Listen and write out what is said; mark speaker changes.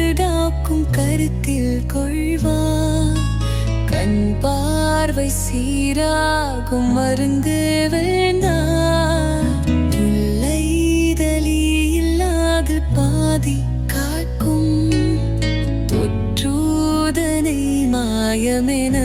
Speaker 1: யாவும் கருத்தில் கொள்வா. கண் பார்வை சீராகும் மருந்து வேண்டார் தொல்லைதலி இல்லாது பாதி காக்கும். தொற்றூதனை மாயமென